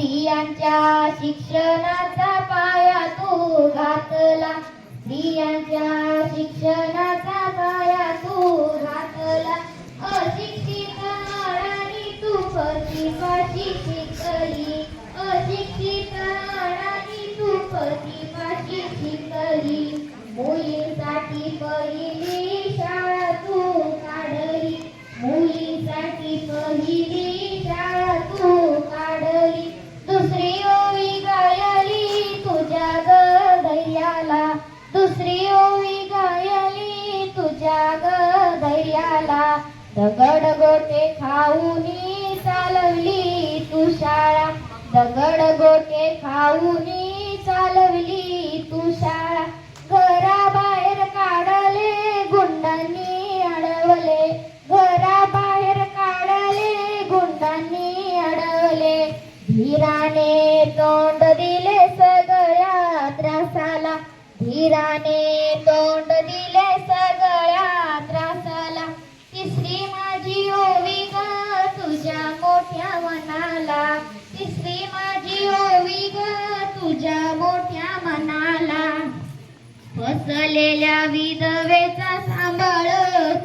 स्त्रियांच्या शिक्षणाचा पाया तू घातला. स्त्रियांच्या शिक्षणाचा पाया तू घातला. अशिक्षित आणि तू प्रतिभाची शिकली. अशिक्षित आणि तू प्रतिभाची शिकली. मुलींसाठी पहिली शाळा दैयाला दुसरी ओवी गायली तुझ्या ग दगड गोटे खाऊनी चालवली तू शाळा. दगड गोटे खाऊनी चालवली तू शाळा. घराबाहेर काढले गुंडांनी अडवले. घराबाहेर काढले गुंडांनी अडवले. धीराने धीराने तोंड दिले सगळ्या त्रासाला. तिसरी माझी ओवी ग तुझ्या मोठ्या मनाला. तिसरी माझी ओवी ग तुझ्या मोठ्या मनाला. फसलेल्या विधवेचा सांभाळ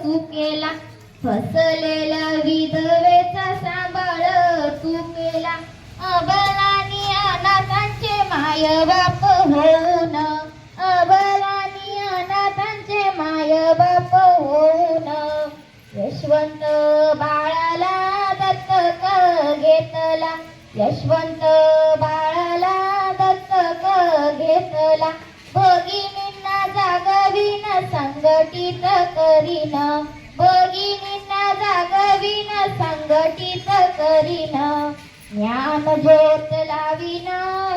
तू केला. फसलेल्या विधवेचा सांभाळ तू केला. अबलानी अनाथांचे माय बाप हो यशवंत बाळाला दत्तक घेतला. यशवंत बाळाला दत्तक घेतला. भगिनींना जागविन संघटित करीन. भगिनींना जागविन संघटित करीन. ज्ञान ज्योत लावीन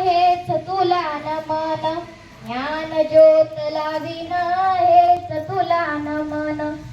हेच तुला नमन. ज्ञान ज्योत लावीन हेच तुला नमन.